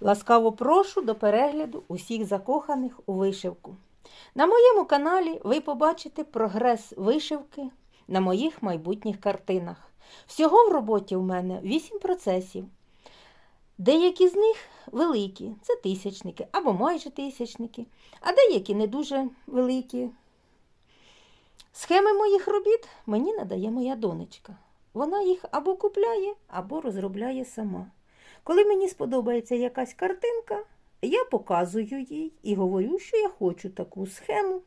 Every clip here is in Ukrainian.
Ласкаво прошу до перегляду усіх закоханих у вишивку. На моєму каналі ви побачите прогрес вишивки на моїх майбутніх картинах. Всього в роботі у мене 8 процесів. Деякі з них великі, це тисячники або майже тисячники, а деякі не дуже великі. Схеми моїх робіт мені надає моя донечка. Вона їх або купляє, або розробляє сама. Коли мені сподобається якась картинка, я показую їй і говорю, що я хочу таку схему.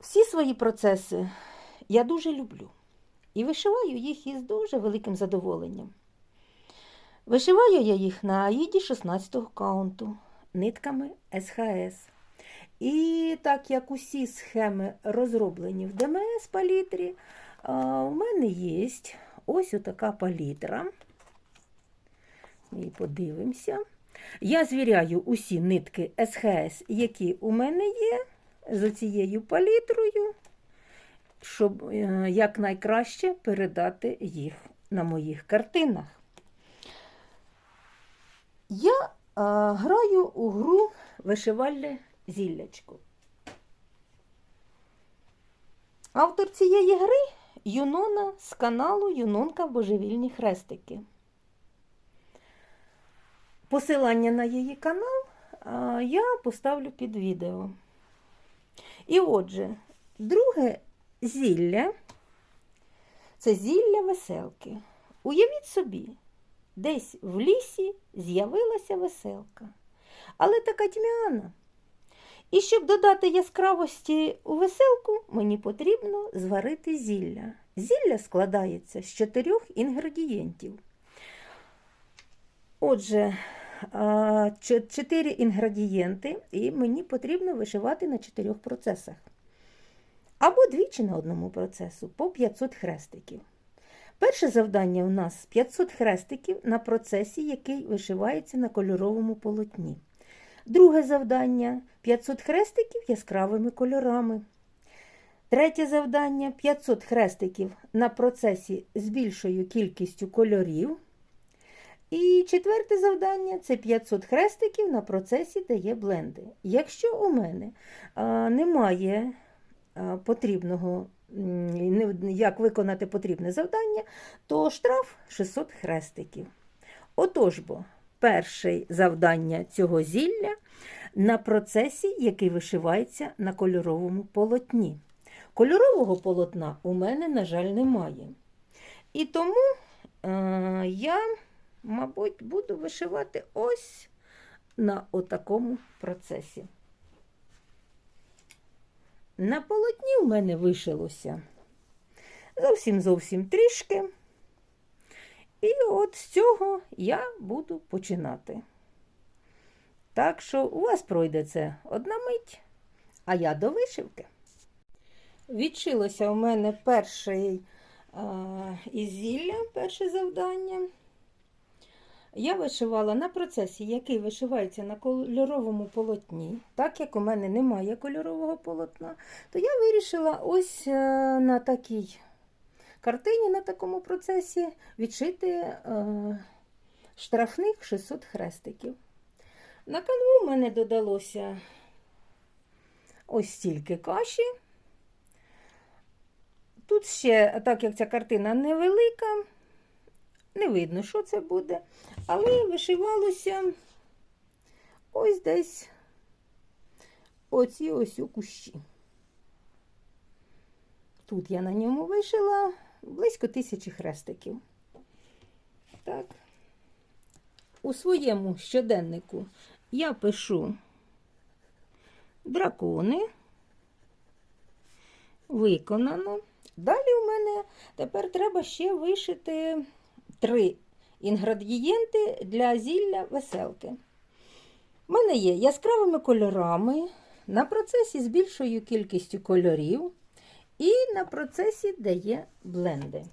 Всі свої процеси я дуже люблю і вишиваю їх із дуже великим задоволенням. Вишиваю я їх на аїді 16-го каунту нитками СХС. І так як усі схеми розроблені в ДМС палітрі, у мене є ось така палітра. І подивимося. Я звіряю усі нитки СХС, які у мене є, з цією палітрою, щоб е, якнайкраще передати їх на моїх картинах. Я а, граю у гру вишивальне зіллячко. Автор цієї гри Юнона з каналу Юнонка Божевільні хрестики. Посилання на її канал я поставлю під відео. І отже, друге зілля це зілля веселки. Уявіть собі, десь в лісі з'явилася веселка, але така тьмяна. І щоб додати яскравості у веселку, мені потрібно зварити зілля. Зілля складається з чотирьох інгредієнтів. Отже, а, чо- чотири інгредієнти, і мені потрібно вишивати на чотирьох процесах. Або двічі на одному процесу по 500 хрестиків. Перше завдання у нас 500 хрестиків на процесі, який вишивається на кольоровому полотні. Друге завдання 500 хрестиків яскравими кольорами. Третє завдання 500 хрестиків на процесі з більшою кількістю кольорів. І четверте завдання це 500 хрестиків на процесі, де є бленди. Якщо у мене а, немає а, потрібного, як виконати потрібне завдання, то штраф 600 хрестиків. Отож бо, перше завдання цього зілля на процесі, який вишивається на кольоровому полотні. Кольорового полотна у мене, на жаль, немає. І тому е, я, мабуть, буду вишивати ось на отакому процесі. На полотні у мене вишилося зовсім зовсім трішки. І от з цього я буду починати. Так що у вас пройде це одна мить, а я до вишивки. Відшилося у мене перший а, із зілля, перше завдання. Я вишивала на процесі, який вишивається на кольоровому полотні. Так як у мене немає кольорового полотна, то я вирішила ось е, на такій картині, на такому процесі відшити е, штрафних 600 хрестиків. На канву в мене додалося ось стільки каші. Тут ще, так як ця картина невелика, не видно, що це буде, але вишивалося ось десь оці ось у кущі. Тут я на ньому вишила близько тисячі хрестиків. Так. У своєму щоденнику я пишу дракони. Виконано. Далі у мене тепер треба ще вишити три інгредієнти для зілля веселки. У мене є яскравими кольорами, на процесі з більшою кількістю кольорів і на процесі, де є бленди.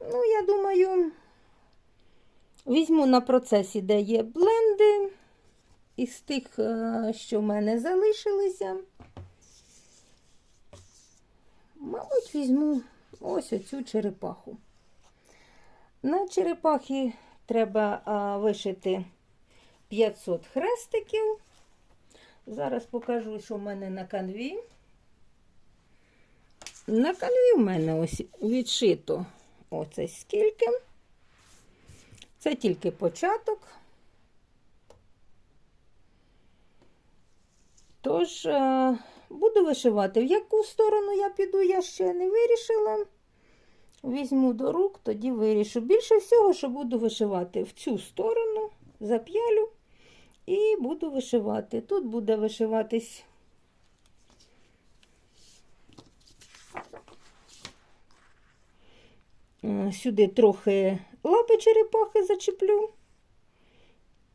Ну, я думаю, візьму на процесі, де є бленди, із тих, е, що в мене залишилися. Мабуть, візьму ось оцю черепаху. На черепахі треба а, вишити 500 хрестиків. Зараз покажу, що в мене на канві. На канві в мене ось відшито оце скільки. Це тільки початок. Тож, буду вишивати. В яку сторону я піду, я ще не вирішила. Візьму до рук, тоді вирішу. Більше всього, що буду вишивати в цю сторону, зап'ялю і буду вишивати. Тут буде вишиватись. Е, Сюди трохи лапи черепахи зачеплю.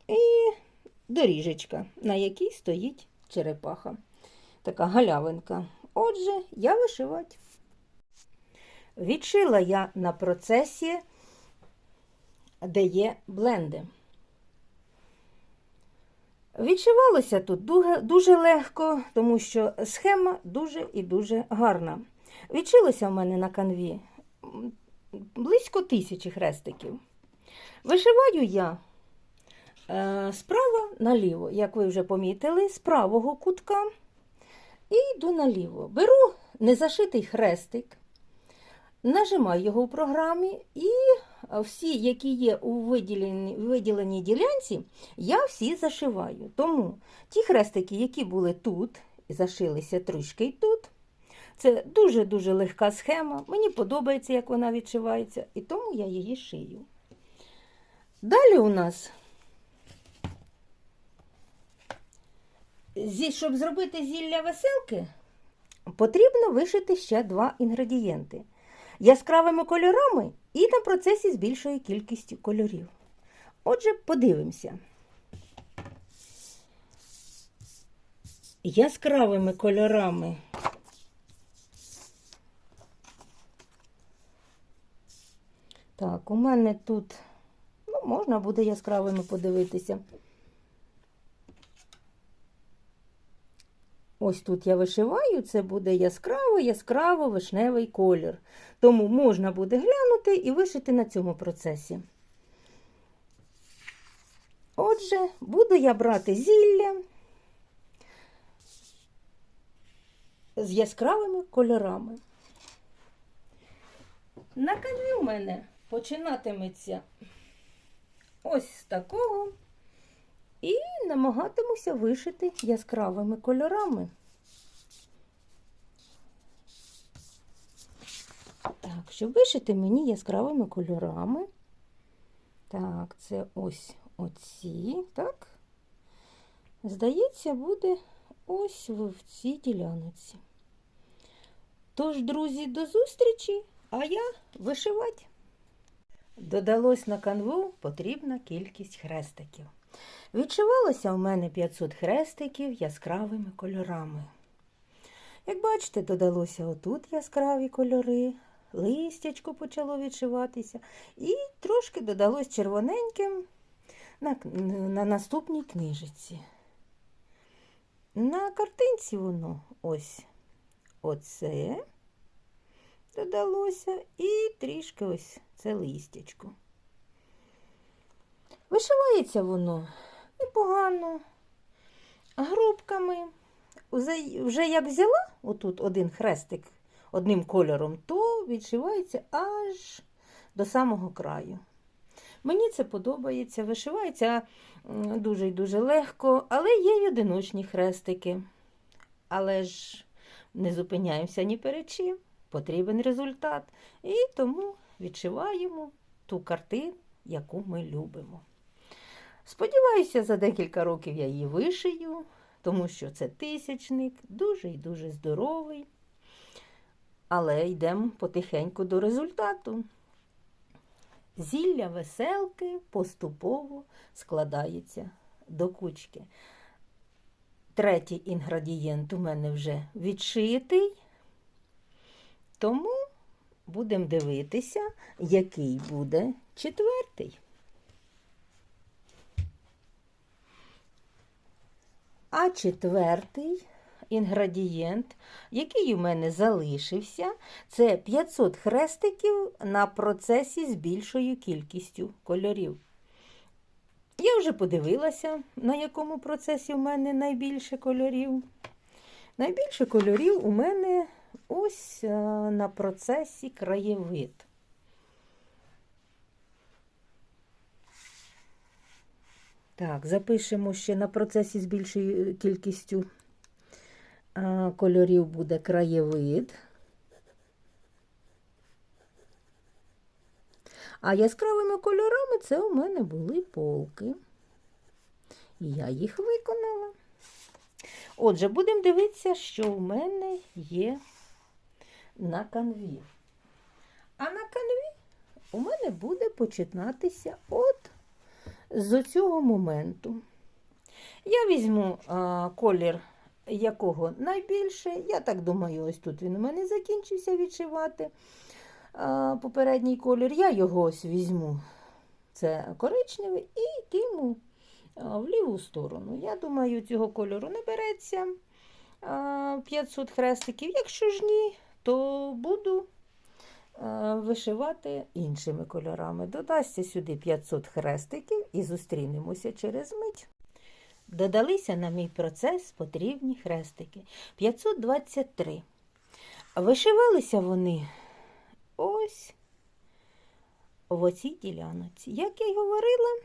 І доріжечка, на якій стоїть черепаха. Така галявинка. Отже, я вишивати. Відшила я на процесі, де є бленди. Відшивалося тут дуже, дуже легко, тому що схема дуже і дуже гарна. Відшилося в мене на канві близько тисячі хрестиків. Вишиваю я е, справа наліво, як ви вже помітили, з правого кутка і йду наліво. Беру незашитий хрестик, нажимаю його в програмі, і всі, які є у виділеній, виділеній ділянці, я всі зашиваю. Тому ті хрестики, які були тут, і зашилися трішки й тут. Це дуже-дуже легка схема. Мені подобається, як вона відшивається, і тому я її шию. Далі у нас, щоб зробити зілля веселки, потрібно вишити ще два інгредієнти. Яскравими кольорами і на процесі з більшою кількістю кольорів. Отже, подивимося. Яскравими кольорами Так, у мене тут, ну, можна буде яскравими подивитися. Ось тут я вишиваю, це буде яскраво, яскраво вишневий колір. Тому можна буде глянути і вишити на цьому процесі. Отже, буду я брати зілля з яскравими кольорами. На канві у мене починатиметься ось з такого. І намагатимуся вишити яскравими кольорами. Так, щоб вишити мені яскравими кольорами. Так, це ось оці, так? Здається, буде ось в цій ділянці. Тож, друзі, до зустрічі, а я вишивати. Додалось на канву потрібна кількість хрестиків. Відшивалося в мене 500 хрестиків яскравими кольорами. Як бачите, додалося отут яскраві кольори, листячко почало відшиватися, і трошки додалось червоненьким на, на наступній книжиці. На картинці воно ось оце додалося, і трішки ось це листячко. Вишивається воно непогано, грубками. Вже- як взяла отут один хрестик одним кольором, то відшивається аж до самого краю. Мені це подобається, вишивається дуже і дуже легко, але є й одиночні хрестики. Але ж не зупиняємося ні перед чим, потрібен результат. І тому відшиваємо ту картину, яку ми любимо. Сподіваюся, за декілька років я її вишию, тому що це тисячник, дуже і дуже здоровий. Але йдемо потихеньку до результату. Зілля веселки поступово складається до кучки. Третій інгредієнт у мене вже відшитий, тому будемо дивитися, який буде четвертий. А четвертий інгредієнт, який у мене залишився, це 500 хрестиків на процесі з більшою кількістю кольорів. Я вже подивилася, на якому процесі в мене найбільше кольорів. Найбільше кольорів у мене ось на процесі краєвид. Так, запишемо ще на процесі з більшою кількістю кольорів буде краєвид. А яскравими кольорами це у мене були полки. Я їх виконала. Отже, будемо дивитися, що в мене є на канві. А на канві у мене буде починатися з цього моменту. Я візьму а, колір, якого найбільше. Я так думаю, ось тут він у мене закінчився відшивати а, попередній колір. Я його ось візьму. Це коричневий, і йтиму а, в ліву сторону. Я думаю, цього кольору не береться а, 500 хрестиків. Якщо ж ні, то буду вишивати іншими кольорами. Додасться сюди 500 хрестиків і зустрінемося через мить. Додалися на мій процес потрібні хрестики. 523. Вишивалися вони ось в оцій ділянці. Як я й говорила,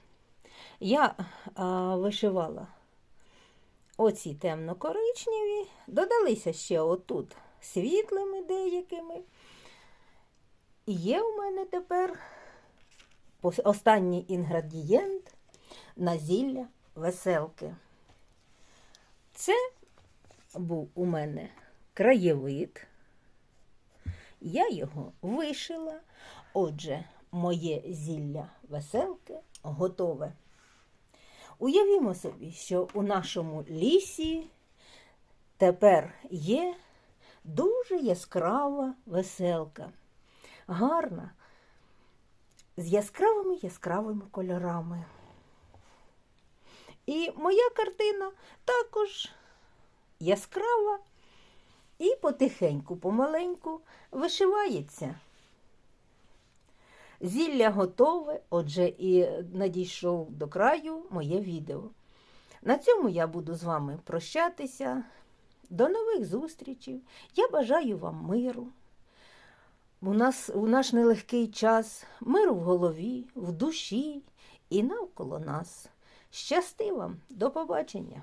я а, вишивала оці темно-коричневі, додалися ще отут світлими деякими. І є у мене тепер останній інгредієнт на зілля веселки. Це був у мене краєвид. Я його вишила. Отже, моє зілля веселки готове. Уявімо собі, що у нашому лісі тепер є дуже яскрава веселка, гарна, з яскравими яскравими кольорами. І моя картина також яскрава і потихеньку, помаленьку вишивається. Зілля готове, отже, і надійшов до краю моє відео. На цьому я буду з вами прощатися. До нових зустрічей. Я бажаю вам миру. У нас у наш нелегкий час мир в голові, в душі і навколо нас. Щасти вам, до побачення!